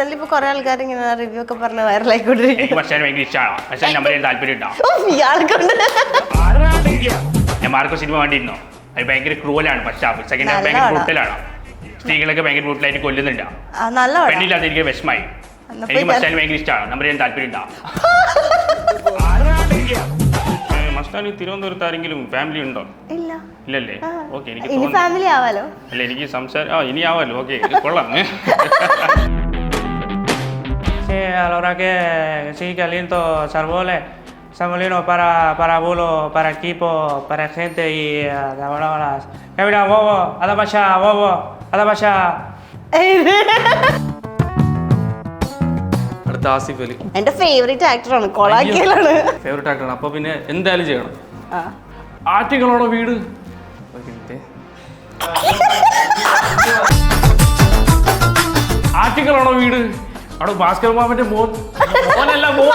മസാല ഇപ്പൊ കുറെ ആൾക്കാർ ഇങ്ങനെ റിവ്യൂ ഒക്കെ പറഞ്ഞ് വൈറലായിക്കൊണ്ടിരിക്കും എനിക്ക് മച്ചാൻ ഭയങ്കര ഇഷ്ടമാണ് മച്ചാൻ നമ്പർ ചെയ്യാൻ താല്പര്യം ഉണ്ടാവും ഇയാൾക്കുണ്ട്. ഞാൻ മാർക്കോ സിനിമ കണ്ടിരുന്നോ അത് ഭയങ്കര ക്രൂവലാണ് ഫസ്റ്റ് ഹാഫ് സെക്കൻഡ് ഹാഫ് നല്ല ഭയങ്കര പടാ. സ്ബ്രൂട്ടലാണ് സ്ത്രീകളൊക്കെ ഭയങ്കര ബ്രൂട്ടലായിട്ട് കൊല്ലുന്നുണ്ട്. ആ, നല്ല പടാ. പെണ്ണില്ലാതെ എനിക്ക് വിഷമായി. എന്നാ എനിക്ക് മസ്റ്റാൻ ഭയങ്കര ഇഷ്ടമാണ് നമ്പർ ഞാൻ താല്പര്യം മസ്റ്റാൻ തിരുവനന്തപുരത്ത് ആരെങ്കിലും ഫാമിലി ഉണ്ടോ? ഇല്ല. ഇല്ലല്ലേ? ആ. ഓക്കെ എനിക്ക് ഇനി തോന്നുന്നു. ഫാമിലി ആവാലോ? അല്ല എനിക്ക് സംസാരം ആ ഇനി ആവാലോ. ഓക്കെ കൊള്ളാം. Sí, a la hora que sí, que aliento salvole, Samolino para, para bulo, para equipo, para gente y uh, de ahora las... Que mira, bobo, a la pacha, bobo, a la pacha. അടുത്ത ആസിഫ് അലി എന്റെ favourite ആക്ടറാണ് കൊളാക്കിയലാണ് favourite ആക്ടറാണ് അപ്പൊ പിന്നെ എന്തായാലും ചെയ്യണം ആറ്റുകളോടോ വീട് ആറ്റുകളാണോ വീട് അവിടെ ഭാസ്കർ മാമന്റെ മോൻ. മോനല്ല മോൻ.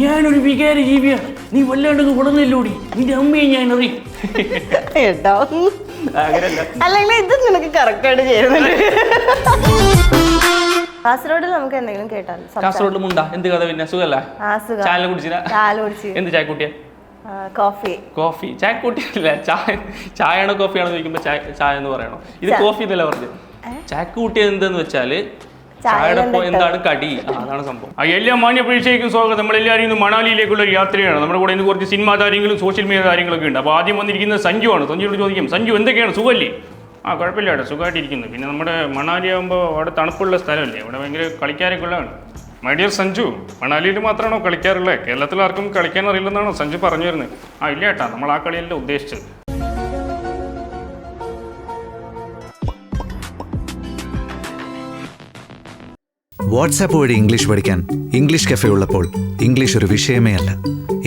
ഞാനൊരു വികാര ജീവിയാണ്. നീ വല്ലാണ്ട് ഉടനല്ലോടി നിന്റെ അമ്മയെ ഞാൻ അറിയും അല്ലെങ്കിൽ ഇത് നിനക്ക് കറക്റ്റ് ആയിട്ട് ചെയ്യുന്നുണ്ട് കാസർഗോഡിൽ നമുക്ക് എന്തെങ്കിലും കേട്ടാൽ കാസർഗോഡ് മുണ്ട. എന്ത് കഥ പിന്നെ? സുഖല്ല? ചായ കുടിച്ചില്ല? എന്ത് ചായ കുട്ടിയ കോഫി. കോഫി. ചായ കൂട്ടിയില്ല ചായ ചായയാണോ കോഫിയാണോ ചോദിക്കുമ്പോൾ ചായ ചായ എന്ന് പറയണോ. ഇത്. കോഫി എന്നല്ല പറഞ്ഞത്? ചായ കൂട്ടിയത് എന്തെന്ന് വെച്ചാൽ ചായയുടെ എന്താണ് കടി? അതാണ് സംഭവം. എല്ലാ മാന്യ പ്രേക്ഷകർക്കും സ്വാഗതം. നമ്മളെല്ലാവരും ഇന്ന് മണാലിയിലേക്കുള്ള ഒരു യാത്രയാണ്. നമ്മുടെ കൂടെ ഇന്ന് കുറച്ച് സിനിമാ താരങ്ങളും സോഷ്യൽ മീഡിയ താരങ്ങളൊക്കെ ഉണ്ട്. അപ്പോൾ ആദ്യം വന്നിരിക്കുന്നത് ആണ് സഞ്ജുയോട് ചോദിക്കും. സഞ്ജു എന്തൊക്കെയാണ്? സുഖമല്ലേ? ആ കുഴപ്പമില്ല അവിടെ സുഖമായിട്ടിരിക്കുന്നു. പിന്നെ നമ്മുടെ മണാലി ആകുമ്പോൾ അവിടെ തണുപ്പുള്ള സ്ഥലമല്ലേ? അവിടെ ഭയങ്കര കളിക്കാരൊക്കെ ഉള്ളതാണ്. മൈ ഡിയർ സഞ്ജു മണാലിയിൽ മാത്രമാണോ കളിക്കാറുള്ളത് കേരളത്തിൽ ആർക്കും കളിക്കാൻ അറിയില്ലെന്നാണോ സഞ്ജു പറഞ്ഞു വരുന്നത്? ആ ഇല്ല ഏട്ടാ നമ്മൾ ആ കളിയല്ല ഉദ്ദേശിച്ചത്. വാട്സാപ്പ് വഴി ഇംഗ്ലീഷ് പഠിക്കാൻ ഇംഗ്ലീഷ് കഫേ ഉള്ളപ്പോൾ ഇംഗ്ലീഷ് ഒരു വിഷയമേ അല്ല.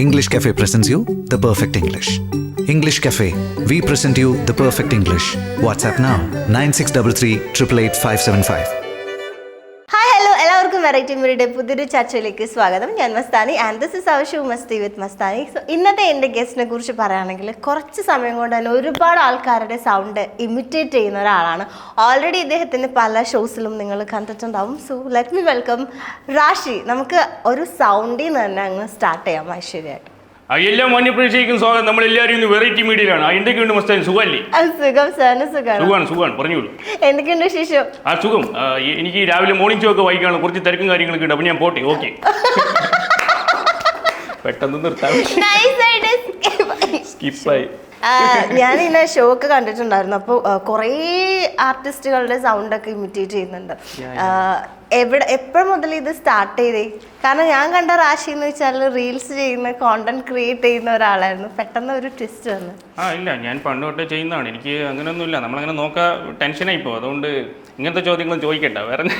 English cafe presents you the perfect English English cafe we present you the perfect English WhatsApp nine six double three triple eight five seven five variety മീഡിയുടെ പുതിയൊരു ചർച്ചയിലേക്ക് സ്വാഗതം. ഞാൻ Mastani and this is show Masti with Mastani. So ഇന്നത്തെ എന്റെ ഗസ്റ്റിനെ കുറിച്ച് പറയുകയാണെങ്കിൽ കുറച്ച് സമയം കൊണ്ട് തന്നെ ഒരുപാട് ആൾക്കാരുടെ സൗണ്ട് ഇമിറ്റേറ്റ് ചെയ്യുന്ന ഒരാളാണ്. ഓൾറെഡി ഇദ്ദേഹത്തിന്റെ പല ഷോസിലും നിങ്ങൾ കണ്ടിട്ടുണ്ടാവും. So let me welcome Rashi നമുക്ക് ഒരു സൗണ്ടിൽ നിന്ന് തന്നെ അങ്ങ് സ്റ്റാർട്ട് ചെയ്യാം ഐശ്വര്യമായിട്ട്. എല്ലാ മാന്യ പ്രേക്ഷകർക്കും സ്വാഗതം. നമ്മളെല്ലാവരും ഇന്ന് വെറൈറ്റി മീഡിയയിലാണ് എന്തൊക്കെയുണ്ട് മസ്താൻ? സുഖമല്ലേ? സുഖം സാറിന് സുഖമാണ് സുഖമാണ് സുഖമാണ് പറഞ്ഞോളൂ. എന്തൊക്കെയുണ്ട് വിശേഷം? ആ സുഖം. എനിക്ക് രാവിലെ മോർണിംഗ് ഷോ ഒക്കെ വായിക്കാനുള്ള കുറച്ച് തിരക്കും കാര്യങ്ങളൊക്കെ ഉണ്ട്. അപ്പൊ ഞാൻ പോട്ടെ. ഓക്കെ. പെട്ടെന്ന് ആയിട്ട് സ്കിപ്പായി ഞാൻ ഇന്ന ഷോ ഒക്കെ കണ്ടിട്ടുണ്ടായിരുന്നു. അപ്പോൾ കുറേ ആർട്ടിസ്റ്റുകളുടെ സൗണ്ട് ഒക്കെ ഇമിറ്റേറ്റ് ചെയ്യുന്നുണ്ട്. എവിടെ എപ്പോഴും മുതൽ ഇത് സ്റ്റാർട്ട് ചെയ്തേ? കാരണം ഞാൻ കണ്ട റാശി എന്ന് വെച്ചാൽ റീൽസ് ചെയ്യുന്ന കോണ്ടന്റ് ക്രിയേറ്റ് ചെയ്യുന്ന ഒരാളായിരുന്നു. പെട്ടെന്ന് ഒരു ട്വിസ്റ്റ് വന്നു. ആ ഇല്ല. ഞാൻ പണ്ട് തൊട്ടേ ചെയ്യുന്നതാണ്. എനിക്ക് അങ്ങനെയൊന്നുമില്ല നമ്മളങ്ങനെ നോക്കാ ടെൻഷനായി പോകും അതുകൊണ്ട് ഇങ്ങനത്തെ ചോദ്യങ്ങൾ ചോദിക്കണ്ട. വേറെ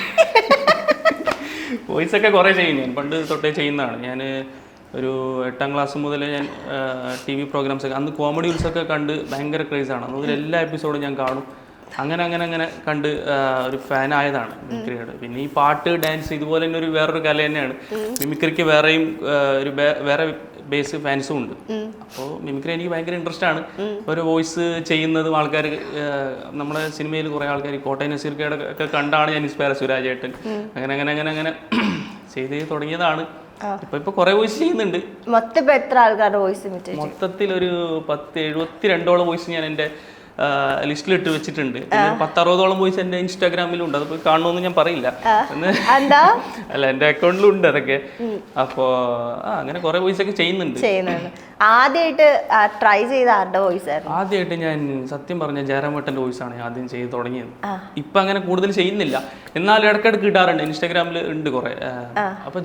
വോയിസ് ഒക്കെ കുറേ ചെയ്യും. ഞാൻ പണ്ട് തൊട്ടേ ചെയ്യുന്നതാണ്. ഞാൻ ഒരു എട്ടാം ക്ലാസ് മുതൽ ഞാൻ ടി വി പ്രോഗ്രാംസ് ഒക്കെ അന്ന് കോമഡി ഒക്കെ കണ്ട് ഭയങ്കര ക്രേസാണ് മുതൽ എല്ലാ എപ്പിസോഡും ഞാൻ കാണും. അങ്ങനെ അങ്ങനെ അങ്ങനെ കണ്ട് ഒരു ഫാൻ ആയതാണ് മിമിക്രിയുടെ. പിന്നെ ഈ പാട്ട് ഡാൻസ് ഇതുപോലെ തന്നെ ഒരു വേറൊരു കല തന്നെയാണ്. മിമിക്രിക്ക് വേറെയും ഒരു വേറെ ബേസ് ഫാൻസും ഉണ്ട്. അപ്പോൾ മിമിക്രി എനിക്ക് ഭയങ്കര ഇൻട്രസ്റ്റ് ആണ്. ഒരു വോയിസ് ചെയ്യുന്നതും ആൾക്കാർ നമ്മുടെ സിനിമയിൽ കുറേ ആൾക്കാർ കോട്ടയം നസീർക്കയുടെ ഒക്കെ കണ്ടാണ് ഞാൻ ഇൻസ്പയർ സുരാജേട്ടൻ. അങ്ങനെ അങ്ങനെ അങ്ങനെ അങ്ങനെ ചെയ്ത് തുടങ്ങിയതാണ്. ഇപ്പൊ ഇപ്പൊ കുറെ വോയിസ് ചെയ്യുന്നുണ്ട്. മൊത്തം എത്ര ആൾക്കാരുടെ വോയിസ് മൊത്തത്തിൽ ഒരു പത്ത് എഴുപത്തി രണ്ടോളം വോയിസ് ഞാൻ എന്റെ ലിസ്റ്റിൽ ഇട്ട് വെച്ചിട്ടുണ്ട്. പത്തറുപതോളം വോയിസ് എന്റെ ഇൻസ്റ്റാഗ്രാമിലുണ്ട്. അത് പോയി കാണണമെന്ന് ഞാൻ പറയില്ല. അല്ല എന്റെ അക്കൗണ്ടിലും ഉണ്ട് അതൊക്കെ അപ്പോ അങ്ങനെ കുറെ വോയിസ് ഒക്കെ ചെയ്യുന്നുണ്ട്. ആദ്യമായിട്ട് ട്രൈ ചെയ്ത ആരുടെ വോയിസ് ആയിരുന്നു? ആദ്യമായിട്ട് ഞാൻ സത്യം പറഞ്ഞ ജയറാമേട്ടന്റെ വോയിസ് ആണ് ആദ്യം ചെയ്ത് തുടങ്ങിയത്. ഇപ്പൊ അങ്ങനെ കൂടുതൽ ചെയ്യുന്നില്ല. എന്നാലും ഇടക്കിടക്ക് ഇടാറുണ്ട് ഇൻസ്റ്റാഗ്രാമിൽ ഉണ്ട് കുറെ. അപ്പൊ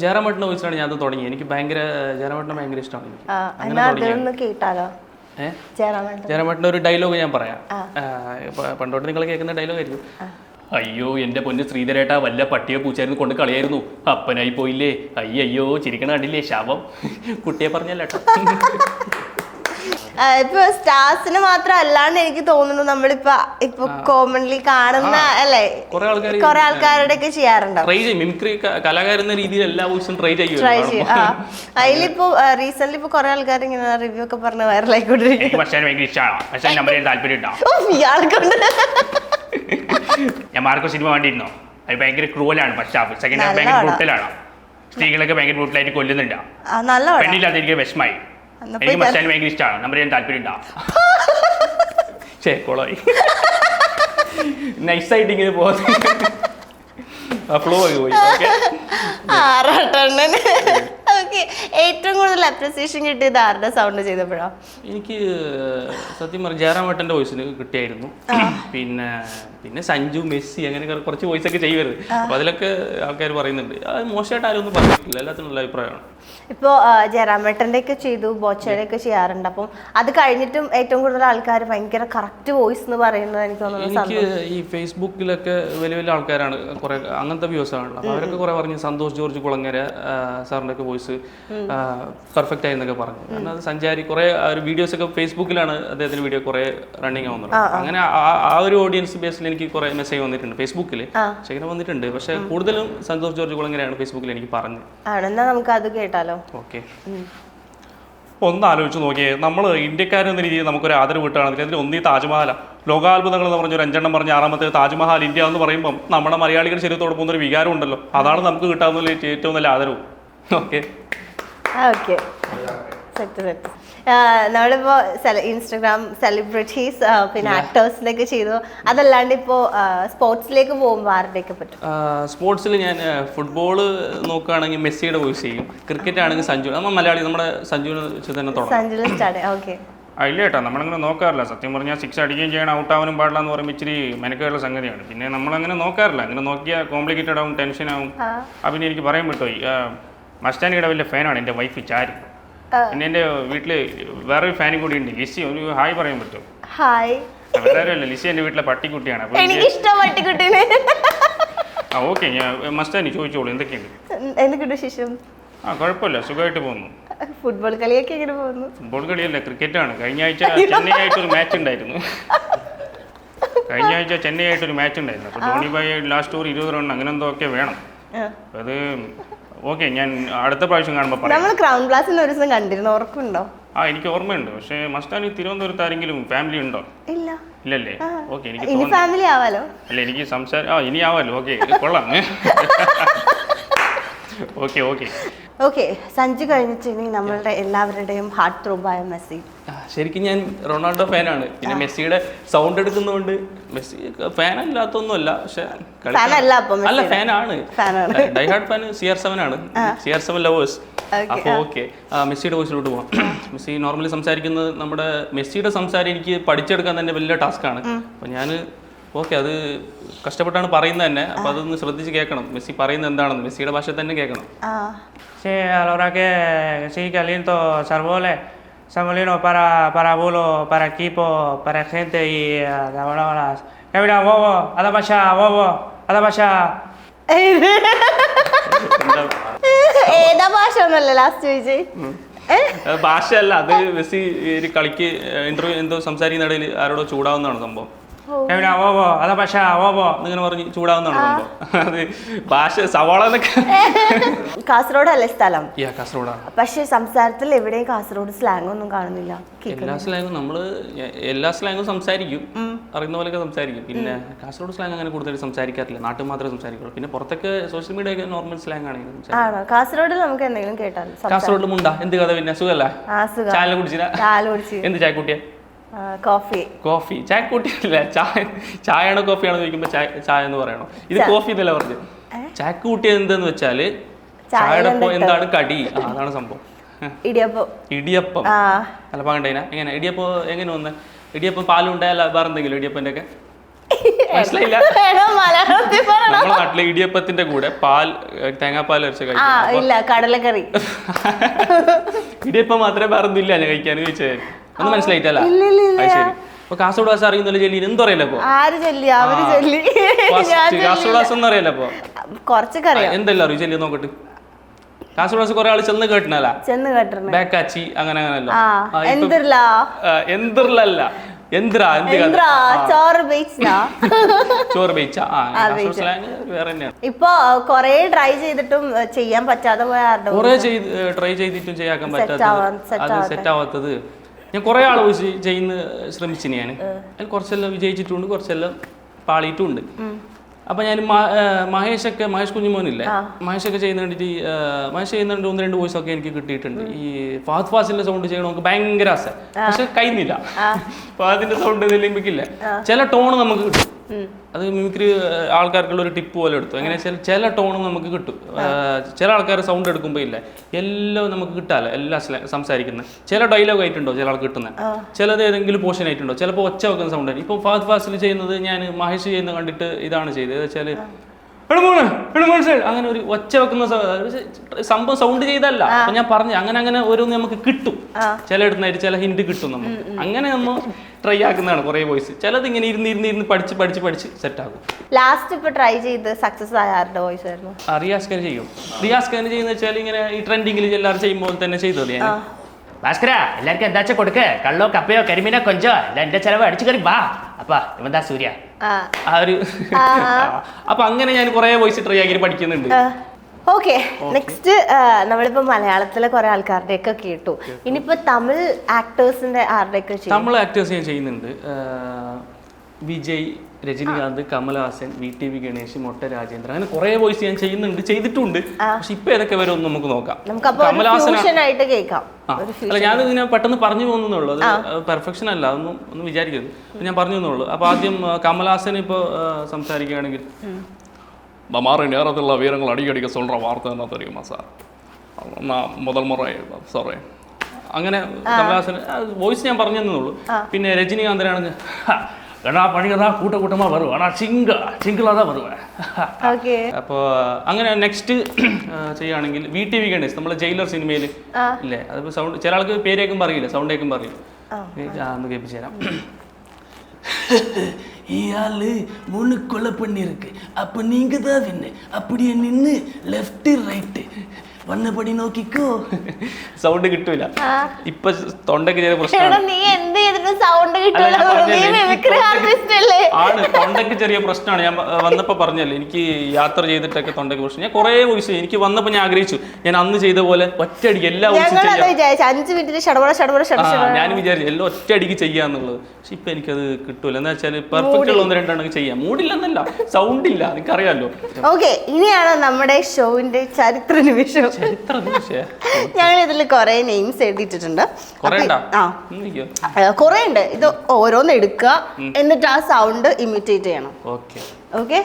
വോയിസ് ആണ് ഞാൻ അത് തുടങ്ങി. എനിക്ക് ഭയങ്കര ജയറാമേട്ടനെ ഭയങ്കര ഇഷ്ടമാണ് എനിക്ക്. കേട്ടാലോ? ജയറാമേട്ടന്റെ ഒരു ഡയലോഗ് ഞാൻ പറയാം. പണ്ടോട്ട് നിങ്ങൾ കേൾക്കുന്ന ഡയലോഗ് ആയിരിക്കും അയ്യോ എന്റെ പൊന്ന് ശ്രീധരേട്ട വല്ല പട്ടിയെ പൂച്ചായിരുന്നു കൊണ്ട് കളിയായിരുന്നു. അപ്പനായി പോയില്ലേ. അയ്യോ ചിരിക്കണ കണ്ടില്ലേ ശാപം കുട്ടിയെ പറഞ്ഞല്ലോ ഇപ്പൊ സ്റ്റാർസിന് മാത്രം അല്ലാണ്ട് എനിക്ക് തോന്നുന്നു നമ്മളിപ്പോ ഇപ്പൊ കോമൺലി കാണുന്ന അല്ലേ? കുറെ ആൾക്കാര് കുറെ ആൾക്കാരുടെ ഒക്കെ ചെയ്യാറുണ്ടോ ട്രൈ മിമിക്രി കലാകാരെന്ന രീതിയിൽ എല്ലാ വോയിസും ട്രൈ ട്രൈ ചെയ്യും. ചെയ്യും ആ. അതിലിപ്പോ റീസെന്റ് ഇപ്പൊ കുറെ ആൾക്കാർ ഇങ്ങനെ റിവ്യൂ ഒക്കെ പറഞ്ഞ് വൈറലായിക്കൊണ്ടിരിക്കും ഉണ്ടോ ഞാൻ മാർക്കോ സിനിമ കണ്ടിരുന്നോ. അത് ഭയങ്കര ക്രൂവലാണ് ഫസ്റ്റ് ഹാഫ് സെക്കൻഡ് ഹാഫ് നല്ല ഭയങ്കര. ബ്രൂട്ടലാണ് സ്ത്രീകളൊക്കെ ഭയങ്കര ബ്രൂട്ടലായിട്ട് കൊല്ലുന്നുണ്ട്. പെണ്ണില്ലാതെ എനിക്ക് വിഷമായി. എനിക്ക് ബസ് സ്റ്റാൻഡ് ഭയങ്കര ഇഷ്ടമാണ് നമ്പർ ചെയ്യാൻ താല്പര്യം ഉണ്ടോ? ശേ കൊളായി. നൈസായിട്ട് ഇങ്ങനെ പോകുന്നു ഫ്ലോ ആയി പോയി. ഓക്കെ ആറാട്ടെണ്ണന്. ഓക്കെ ഏറ്റവും കൂടുതൽ അപ്രിസിയേഷൻ കിട്ടിയത് ആരുടെ സൗണ്ട് ചെയ്തപ്പോഴാണ് എനിക്ക് സത്യം പറഞ്ഞ വേട്ടന്റെ വോയിസിന് കിട്ടിയായിരുന്നു. പിന്നെ പിന്നെ സഞ്ജു മെസ്സി അങ്ങനെ കുറച്ച് വോയിസ് ഒക്കെ ചെയ്യരുത് അപ്പൊ അതിലൊക്കെ ആൾക്കാർ പറയുന്നുണ്ട്. അത് മോശമായിട്ട് ആരും ഒന്നും പറഞ്ഞിട്ടില്ല. എല്ലാത്തിനും നല്ല അഭിപ്രായമാണ്. ഇപ്പോ ജയറാമേട്ടന്റെ ഒക്കെ ചെയ്തു ബോച്ചയുടെ ഒക്കെ ചെയ്യാറുണ്ട്. അപ്പം അത് കഴിഞ്ഞിട്ടും ഏറ്റവും കൂടുതൽ ആൾക്കാർ ഭയങ്കര കറക്റ്റ് വോയിസ് എന്ന് പറയുന്നത് എനിക്ക് തോന്നുന്നു എനിക്ക് ഈ ഫേസ്ബുക്കിലൊക്കെ വലിയ വലിയ ആൾക്കാരാണ് കുറെ അങ്ങനത്തെ വ്യൂസ് ആണല്ലോ. അപ്പൊ അവരൊക്കെ കുറെ പറഞ്ഞു സന്തോഷ് ജോർജ് കുളങ്ങര സാറിന്റെ ഒക്കെ വോയിസ് പെർഫെക്റ്റ് ആയി എന്നൊക്കെ പറഞ്ഞു. കാരണം അത് സഞ്ചാരി കുറെ വീഡിയോസ് ഒക്കെ ഫേസ്ബുക്കിലാണ് അദ്ദേഹത്തിന്റെ വീഡിയോ കുറെ റണ്ണിങ് ആവുന്നത് അങ്ങനെ ആ ഒരു ഓഡിയൻസ് ബേസിൽ എനിക്ക് കുറെ മെസ്സേജ് വന്നിട്ടുണ്ട്. ഫേസ്ബുക്കിൽ പക്ഷേ ഇങ്ങനെ വന്നിട്ടുണ്ട്. പക്ഷെ കൂടുതലും സന്തോഷ് ജോർജ് കുളങ്ങരയാണ് ഫേസ്ബുക്കിൽ എനിക്ക് പറഞ്ഞത്. ആണെന്നാ നമുക്ക് അത് കേട്ടാലോ. ഓക്കെ. ഒന്ന് ആലോചിച്ച് നോക്കിയേ. നമ്മൾ ഇന്ത്യക്കാരെന്ന രീതിയിൽ നമുക്കൊരു ആദരവ് കിട്ടുകയാണെങ്കിൽ അതിൽ ഒന്നീ താജ്മഹല ലോകാത്ഭുതങ്ങൾ എന്ന് പറഞ്ഞ ഒരു അഞ്ചെണ്ണം പറഞ്ഞ ആറാമത്തെ താജ്മഹൽ ഇന്ത്യ എന്ന് പറയുമ്പം നമ്മുടെ മലയാളികൾ ശരീരത്തോട് പോകുന്ന ഒരു വികാരം ഉണ്ടല്ലോ. അതാണ് നമുക്ക് കിട്ടാവുന്ന ഏറ്റവും നല്ല ആദരവ്. ഓക്കെ. ഓക്കെ. Set set. നമ്മളിപ്പോ ഇൻസ്റ്റഗ്രാം സെലിബ്രിറ്റീസ് പിന്നെ ആക്ടേഴ്സിലേക്ക് ചെയ്തു. അതല്ലാണ്ട് ഇപ്പോ സ്പോർട്സിലേക്ക് പോകുമ്പോൾ ആരുടെയൊക്കെ പറ്റും? സ്പോർട്സിൽ ഞാൻ ഫുട്ബോൾ നോക്കുകയാണെങ്കിൽ മെസ്സിയുടെ വോയിസ് ചെയ്യും. ക്രിക്കറ്റ് ആണെങ്കിൽ സഞ്ജു നമ്മൾ മലയാളി നമ്മുടെ സഞ്ജുവിനെ വെച്ച് തന്നെ തുടങ്ങും. സഞ്ജുല സ്റ്റാർട്ട് ഓക്കെ ഇല്ല കേട്ടോ നമ്മളങ്ങനെ നോക്കാറില്ല. സത്യം പറഞ്ഞാൽ സിക്സ് അടിക്കുകയും ചെയ്യണം ഔട്ട് ആവാനും പാടില്ല എന്ന് പറയുമ്പോൾ ഇച്ചിരി മെനക്കേറുള്ള സംഗതിയാണ്. പിന്നെ നമ്മളങ്ങനെ നോക്കാറില്ല. അങ്ങനെ നോക്കിയാൽ കോംപ്ലിക്കേറ്റഡ് ആവും ടെൻഷൻ ആവും. അപ്പം പിന്നെ എനിക്ക് പറയാൻ പറ്റുമോ മസ്റ്റാനിയുടെ വലിയ ഫാനാണ് എന്റെ വൈഫ് ചാരി. പിന്നെ എന്റെ വീട്ടിൽ വേറെ ഒരു ഫാനും കൂടി ഉണ്ട്. ലിസി ഒരു ഹായ് പറയാൻ പറ്റുമോ? ഹായ്. വേറെ ആരുമല്ല ലിസി എന്റെ വീട്ടിലെ പട്ടിക്കുട്ടിയാണ്. എനിക്ക് ഇഷ്ടം പട്ടിക്കുട്ടീനെ. ആ ഓക്കെ ഞാൻ മസ്റ്റാനി ചോദിച്ചോളൂ എന്തൊക്കെയുണ്ട്? എന്തൊക്കെയുണ്ട് ശിശും ആ കുഴപ്പമില്ല സുഖമായിട്ട് പോകുന്നു. ഫുട്ബോൾ കളിയൊക്കെ എങ്ങനെ പോകുന്നു? ഫുട്ബോൾ കളിയല്ല ക്രിക്കറ്റാണ്. കഴിഞ്ഞ ആഴ്ച ചെന്നൈ ആയിട്ടൊരു മാച്ച് ഉണ്ടായിരുന്നു. കഴിഞ്ഞ ആഴ്ച ചെന്നൈ ആയിട്ടൊരു മാച്ച് ഉണ്ടായിരുന്നു. അപ്പോൾ ധോണി ബായി ലാസ്റ്റ് ഓവർ ഇരുപത് റൺ അങ്ങനെ എന്തോ ഒക്കെ വേണം. അത് ഓക്കെ ഞാൻ അടുത്ത പ്രാവശ്യം കാണുമ്പോൾ പറയാം. നമ്മൾ ക്രൗൺ പ്ലാസിൽ ഒരു ദിവസം കണ്ടിരുന്നു ഓർക്കുണ്ടോ ആ എനിക്ക് ഓർമ്മയുണ്ട്. പക്ഷേ മസ്താനി തിരുവനന്തപുരത്ത് ആരെങ്കിലും ഫാമിലി ഉണ്ടോ? ഇല്ല. ഇല്ലല്ലേ? ഓക്കെ എനിക്ക് ഇനി തോന്നുന്നു. ഫാമിലി ആവാലോ? അല്ല എനിക്ക് സംസാരം ആ ഇനി ആവാലോ. ഓക്കെ കൊള്ളാം. Okay okay. ഓക്കെ സഞ്ജു കഴിഞ്ഞിട്ട് ഇനി നമ്മളുടെ എല്ലാവരുടെയും ഹാർട്ട് ത്രൂബായ മെസ്സി. ശരിക്കും ഞാൻ റൊണാൾഡോ ഫാനാണ്. പിന്നെ മെസ്സിയുടെ സൗണ്ട് എടുക്കുന്നതുകൊണ്ട് മെസ്സി ഫാൻ അല്ലാത്തൊന്നുമല്ല പക്ഷെ അല്ല? ഫാനാണ്. Diehard fan C R seven ആണ്. സി ആർ സെവൻ ലവേഴ്സ് അപ്പോൾ ഓക്കെ മെസ്സിയുടെ വോയിസിലോട്ട് പോവാം. മെസ്സി നോർമലി സംസാരിക്കുന്നത് നമ്മുടെ മെസ്സിയുടെ സംസാരം എനിക്ക് പഠിച്ചെടുക്കാൻ തന്നെ വലിയ ടാസ്ക്കാണ് അപ്പോൾ ഞാൻ ഓക്കെ അത് കഷ്ടപ്പെട്ടാണ് പറയുന്നത് തന്നെ. അപ്പോൾ അതൊന്ന് ശ്രദ്ധിച്ച് കേൾക്കണം. മെസ്സി പറയുന്നത് എന്താണെന്ന് മെസ്സിയുടെ ഭാഷ തന്നെ കേൾക്കണം. Sí, a la hora que sí que aliento Sarbole, Samolino para, para Bulo, para equipo, para gente y uh, las. Que mira, bobo, ada para allá, bobo, ada para allá. ഏതാ ഭാഷ ഒന്നല്ലേ last ചോദിച്ചേ അത് ഭാഷയല്ല അത് Messi കളിക്ക് interview എന്തോ സംസാരിക്കുന്ന ഇടയിൽ ആരോടോ ചൂടാവുന്നതാണ് സംഭവം Que mira, bobo, പക്ഷെ bobo. എന്നിങ്ങനെ പറഞ്ഞ് ചൂടാവുന്നതാണ് സംഭവം അത് ഭാഷ സവാള എന്നൊക്കെ. കാസർഗോഡ് അല്ലേ സ്ഥലം? യാ കാസർഗോഡാണ് പക്ഷേ സംസാരത്തിൽ എവിടെയും കാസർഗോഡ് സ്ലാങ് ഒന്നും കാണുന്നില്ല എല്ലാ സ്ലാങ്ങും നമ്മൾ എല്ലാ സ്ലാങ്ങും സംസാരിക്കും. അറിയുന്ന പോലെയൊക്കെ സംസാരിക്കും. പിന്നെ കാസർഗോഡ് സ്ലാങ് അങ്ങനെ കൂടുതൽ സംസാരിക്കാറില്ല. നാട്ടിൽ മാത്രമേ സംസാരിക്കുള്ളൂ. പിന്നെ പുറത്തൊക്കെ സോഷ്യൽ മീഡിയ ഒക്കെ നോർമൽ സ്ലാങ് ആണ് കാസർഗോഡ്. നമുക്ക് എന്തെങ്കിലും കേട്ടാൽ. കാസർഗോഡ് മുണ്ട? എന്ത് കഥ പിന്നെ? സുഖല്ല ചായ കുടിച്ചില്ല? ചാല കുടിച്ച്. എന്ത് ചായ കൂട്ടിയ കോഫി. കോഫി. ചായ കൂട്ടിയില്ല ചായ ചായയാണോ കോഫിയാണോ ചോദിക്കുമ്പോൾ ചായ ചായ എന്ന് പറയണോ? ഇത് കോഫി എന്നല്ല പറഞ്ഞത്? ചായ കൂട്ടിയത് എന്തെന്ന് വെച്ചാൽ ചായയുടെ എന്താണ് കടി? അതാണ് സംഭവം. ഇടിയപ്പം. ഇടിയപ്പം. അല്ല പാകണ്ടേന എങ്ങനെ? ഇടിയപ്പം എങ്ങനെ ഒന്ന്? ഇടിയപ്പം പാലുണ്ടായല്ല വേറെ എന്തെങ്കിലും ഇടിയപ്പന്റെ ഒക്കെ? മനസ്സിലായില്ല. നമ്മുടെ നാട്ടിലെ ഇടിയപ്പത്തിന്റെ കൂടെ പാൽ തേങ്ങാപ്പാൽ വെച്ച് കഴിക്കും. ഇല്ല കടലക്കറി. ഇടിയപ്പം മാത്രമേ വേറെ ഒന്നും ഇല്ല ഞാൻ കഴിക്കാൻ ചോദിച്ചത്. ഒന്നും മനസ്സിലായിട്ടല്ല. ശരി. അപ്പൊ കാസർഗോഡ് ഭാഷ അറിയുന്നില്ല ജെല്ലി എന്തോ അറിയില്ല അപ്പൊ ആര് ചെല്ലി അവർ ചെല്ലി കാസർഗോഡ് ഭാഷ. ഒന്നും അറിയില്ല അപ്പൊ കുറച്ചൊക്കെ അറിയാം. എന്തെല്ലാം അറിയും? ചെല്ലി നോക്കട്ട്. കാസർഗോഡ് കുറെ ആൾ ചെന്ന് കേട്ടനല്ല ചെന്ന് കേട്ടിരുന്നു ബേക്കാച്ചി അങ്ങനെ അങ്ങനല്ലോ ഇപ്പൊ- ആ, എന്തിർലല്ല. എന്തിരാ? എന്ത് ആ, ചോറ് ബീച്ചിനാ ചോറ് ബേച്ച ബേച്ച. വേറെ തന്നെയാണ്. ഇപ്പൊ കൊറേ ട്രൈ ചെയ്തിട്ടും ചെയ്യാൻ പറ്റാതെ പോയ കുറെ ട്രൈ ചെയ്തിട്ടും Set പറ്റാത്തത്. സെറ്റ് ആവാത്തത്. ഞാൻ കുറെ ആൾ ചെയ്യുന്ന ശ്രമിച്ചിന് ഞാൻ അതിൽ കുറച്ചെല്ലാം വിജയിച്ചിട്ടുണ്ട് കുറച്ചെല്ലാം പാളിയിട്ടുമുണ്ട് അപ്പൊ ഞാൻ മഹേഷ് ഒക്കെ മഹേഷൊക്കെ മഹേഷ് കുഞ്ഞുമോനില്ലേ? മഹേഷൊക്കെ ചെയ്യുന്ന കണ്ടിട്ട് ഈ, മഹേഷ് ചെയ്യുന്ന ഒന്ന് രണ്ട് വോയിസ് ഒക്കെ എനിക്ക് കിട്ടിയിട്ടുണ്ട്. ഈ ഫാത് ഫാസിന്റെ സൗണ്ട് ചെയ്യണം നമുക്ക് ഭയങ്കര ആസ പക്ഷെ കഴിയുന്നില്ല ഫാദിന്റെ സൗണ്ട് ഇതിലിപ്പിക്കില്ല ചില ടോൺ നമുക്ക് കിട്ടും. അത് മിമിക്രി ആൾക്കാർക്കുള്ള ഒരു ടിപ്പ് പോലെ എടുത്തു. എങ്ങനെ വെച്ചാൽ ചില ടോണും നമുക്ക് കിട്ടും. ചില ആൾക്കാർ സൗണ്ട് എടുക്കുമ്പോൾ ഇല്ല. എല്ലാം നമുക്ക് കിട്ടാല്ല. എല്ലാ സംസാരിക്കുന്നത് ചില ഡയലോഗ് ആയിട്ടുണ്ടോ ചില ആൾക്ക് കിട്ടുന്നത് ചിലത് ഏതെങ്കിലും പോർഷൻ ആയിട്ടുണ്ടോ? ചിലപ്പോൾ ഒച്ച വെക്കുന്ന സൗണ്ട് ആയിരിക്കും. ഇപ്പം ഫാസ്റ്റ് ഫാസ്റ്റിൽ ചെയ്യുന്നത് ഞാൻ മഹേഷ് ചെയ്യുന്ന കണ്ടിട്ട് ഇതാണ് ചെയ്തത്. വെച്ചാൽ എടമോണ് എടമോണ് സൈഡ് അങ്ങനെ ഒരു ഒച്ച വെക്കുന്ന സംഭവം സൗണ്ട് ചെയ്തല്ല അപ്പൊ ഞാൻ പറഞ്ഞു അങ്ങനെ അങ്ങനെ ഓരോന്ന് നമുക്ക് കിട്ടും. ചിലയിടത്തുനിന്നായിട്ട് ചില ഹിന്റ് കിട്ടും നമുക്ക്. അങ്ങനെ നമ്മൾ ട്രൈ ആക്കുന്നതാണ് കുറെ വോയിസ് ചിലത് ഇങ്ങനെ ഇരുന്ന് ഇരുന്ന് ഇരുന്ന് പഠിച്ച് പഠിച്ച് പഠിച്ച് സെറ്റ് ആകും. ലാസ്റ്റ് ഇപ്പൊ ട്രൈ ചെയ്ത് സക്സസ് ആയ ആരുടെ വോയിസ് ആയിരുന്നു? റിയാസ് ഖാൻ ചെയ്യും. റിയാസ് ഖാൻ ചെയ്യുന്ന വെച്ചാൽ ഇങ്ങനെ ഈ ട്രെൻഡിങ്ങിൽ എല്ലാവരും ചെയ്യുമ്പോൾ തന്നെ ചെയ്തത് ഞാൻ. ഭാസ്കര എല്ലാവർക്കും എന്താച്ചാ കൊടുക്കേ? കള്ളോ കപ്പയോ കരിമീനോ കൊഞ്ചോ? എല്ലാം എന്റെ ചെലവ് അടിച്ചു കയറി വാ. അപ്പാ ഇവന്താ സൂര്യ. ആ. ഒരു അപ്പൊ അങ്ങനെ ഞാൻ കുറേ വോയിസ് ട്രൈ ആക്കി പഠിക്കുന്നുണ്ട്. ഓക്കെ നെക്സ്റ്റ് നമ്മളിപ്പോ മലയാളത്തിലെ കുറെ ആൾക്കാരുടെ ഒക്കെ കേട്ടു. ഇനിയിപ്പോ തമിഴ് ആക്ടേഴ്സിന്റെ ആരുടെ ഒക്കെ തമിഴ് ആക്ടേഴ്സ് ഞാൻ ചെയ്യുന്നുണ്ട്. Vijay Rajinikanth Kamalhaasan V T V Ganesh Motta Rajendra അങ്ങനെ കുറെ വോയിസ് ഞാൻ ചെയ്യുന്നുണ്ട് ചെയ്തിട്ടുണ്ട്. പക്ഷെ ഇപ്പൊ ഏതൊക്കെ വരും ഒന്ന് നമുക്ക് നോക്കാം. കമലഹാസൻ അല്ല ഞാൻ ഇതിനെ പെട്ടെന്ന് പറഞ്ഞു പോകുന്നുള്ളൂ അത് പെർഫെക്ഷൻ അല്ല അതൊന്നും ഒന്നും വിചാരിക്കരുത്. ഞാൻ പറഞ്ഞു തന്നുള്ളൂ അപ്പൊ ആദ്യം കമലഹാസൻ ഇപ്പൊ സംസാരിക്കുകയാണെങ്കിൽ മമാറി നേരത്തുള്ള വീരങ്ങൾ അടിക്കടിക്ക് സൊല്ലുന്ന വാർത്ത എന്നാ തരുമാ സാർ. മുതൽ മുറ സോറേ. അങ്ങനെ കമലഹാസൻ വോയിസ് ഞാൻ പറഞ്ഞു തന്നുള്ളൂ പിന്നെ രജനികാന്തനാണെങ്കിൽ ஏன்னா பணிகள் தான் கூட்ட கூட்டமா வரும் ஆனா சிங்க சிங்கிளா தான் வருவேன் ഓക്കെ അപ്പോൾ അങ്ങനെ നെക്സ്റ്റ് ചെയ്യുകയാണെങ്കിൽ വി ടി വി ഗണേഷ് നമ്മളെ ജയിലർ സിനിമയിൽ ഇല്ലേ അതിപ്പോൾ സൗണ്ട് ചില ആൾക്ക് പേര് കേൾക്കുമ്പോൾ അറിയില്ല സൗണ്ട് കേൾക്കുമ്പോൾ അറിയും ആ, ഒന്ന് കേൾപ്പിച്ചു തരാം இயாளு மூணு கொலை பண்ணிருக்கு அப்ப நீங்க தான் வின்னு அப்படியே நின்று லெஃப்ட் ரைட்டு വന്നപടി നോക്കിക്കോ. സൗണ്ട് കിട്ടൂല. ഇപ്പൊ തൊണ്ടക്ക് ചെറിയ എടാ പ്രശ്നമാണ്. നീ എന്ത് ചെയ്തിട്ട് സൗണ്ട് കിട്ടൂല. ആണ് തൊണ്ടക്ക് ചെറിയ പ്രശ്നമാണ്. ഞാൻ വന്നപ്പോ പറഞ്ഞല്ലേ എനിക്ക് യാത്ര ചെയ്തിട്ടൊക്കെ തൊണ്ടക്ക് പ്രശ്നം. ഞാൻ കുറേ വോയിസ് എനിക്ക് വന്നപ്പോ ഞാൻ ആഗ്രഹിച്ചു. ഞാൻ അന്ന് ചെയ്ത പോലെ ഒറ്റയടിക്ക് എല്ലാ അഞ്ച് ഞാൻ വിചാരിച്ചു എല്ലാം ഒറ്റയടിക്ക് ചെയ്യാന്നുള്ളത്. പക്ഷെ ഇപ്പൊ എനിക്കത് കിട്ടൂല. എന്താ വെച്ചാൽ പെർഫെക്റ്റ് ഉള്ള ഒന്ന് രണ്ടെണ്ണം ചെയ്യാം. മൂടില്ലെന്നല്ല സൗണ്ട് ഇല്ല നിനക്കറിയാലോ. ഓക്കെ ഇനിയാണ് നമ്മുടെ ഷോവിന്റെ ചരിത്ര നിമിഷേ. ഞങ്ങൾ ഇതിൽ കുറെ നെയിംസ് എഴുതിയിട്ടുണ്ട് കുറേ ഉണ്ട്? ഇത് ഓരോന്ന് എടുക്കുക എന്നിട്ട് ആ സൗണ്ട് ഇമിറ്റേറ്റ് ചെയ്യണം. ഓക്കെ.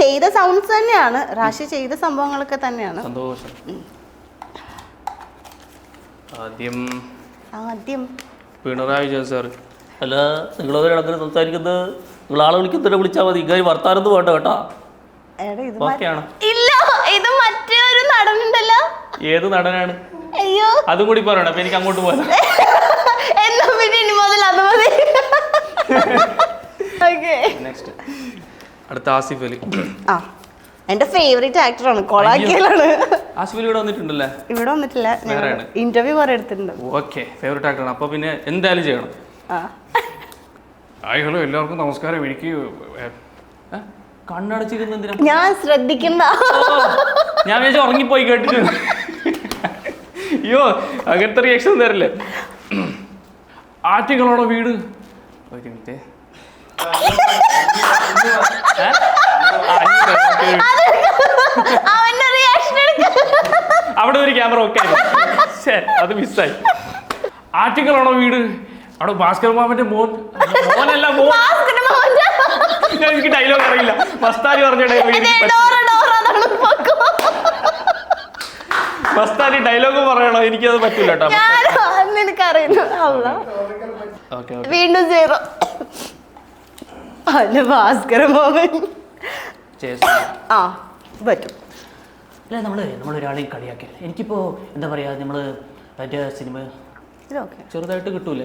ചെയ്ത സൗണ്ട്സ് തന്നെയാണ്. റാഷി ചെയ്ത സംഭവങ്ങളൊക്കെ തന്നെയാണ്. ആദ്യം ആദ്യം പിണറായി വിജയൻ സാർ അല്ല നിങ്ങളൊരു കണക്കിന് സംസാരിക്കുന്നത് നിങ്ങൾ ആളെ വിളിക്കുന്നതിനെ വിളിച്ചാൽ മതി. ഇങ്ങനെ വർത്താനൊന്നും വേണ്ട കേട്ടോ. എടാ ഇത് ഓക്കെ ആണോ ഇല്ല ഇത് മറ്റേ ഒരു നടനുണ്ടല്ലോ ഏത് നടനാണ്? അയ്യോ. അതും കൂടി പറയണം അപ്പൊ എനിക്ക് അങ്ങോട്ട് പോകാം എന്നാ പിന്നെ ഇനി മുതൽ അത് മതി. ഓക്കെ നെക്സ്റ്റ് അടുത്ത ആസിഫ് അലി. ആ എന്റെ ഫേവറേറ്റ് ആക്ടറാണ് കൊളാക്കിയലാണ്. ആസിഫ് അലി ഇവിടെ വന്നിട്ടുണ്ടല്ലേ? ഇവിടെ വന്നിട്ടില്ല വേറെയാണ്. ഇന്റർവ്യൂ കുറെ എടുത്തിട്ടുണ്ട്. ഓക്കെ ഫേവറേറ്റ് ആക്ടറാണ് അപ്പോൾ പിന്നെ എന്തായാലും ചെയ്യണം. ആ. ഹായ് ഹലോ എല്ലാവർക്കും നമസ്കാരം. എനിക്ക് ഞാൻ ശ്രദ്ധിക്കുന്ന ഞാൻ വിചാരിച്ചു ഉറങ്ങിപ്പോയി കേട്ടിട്ട്. അയ്യോ അങ്ങനത്തെ റിയാക്ഷൻ തരില്ലേ. ആറ്റുകളോടോ വീട്? ഒരു മിനിറ്റ് അവിടെ ഒരു ക്യാമറ ഓക്കെ അത് മിസ്സായി ആറ്റുകളോടോ വീട്? അവിടെ ഭാസ്കർ മാമന്റെ മോൻ. മോനല്ല മോൻ. എനിക്ക് ഡയലോഗ് അറിയില്ല. മസ്താനി പറഞ്ഞ ഡയലോഗ് എനിക്ക് പറ്റില്ല. മസ്താനി ഡയലോഗ് പറയണോ? എനിക്കത് പറ്റില്ല കേട്ടോ. വീണ്ടും സീറോ അല്ല ഭാസ്കര മോഹൻ ആ പറ്റും. അല്ല നമ്മൾ നമ്മളൊരാളെ കളിയാക്കരുത് എനിക്കിപ്പോ എന്താ പറയാ നമ്മൾ മറ്റേ സിനിമ ചെറുതായിട്ട് കിട്ടൂലേ?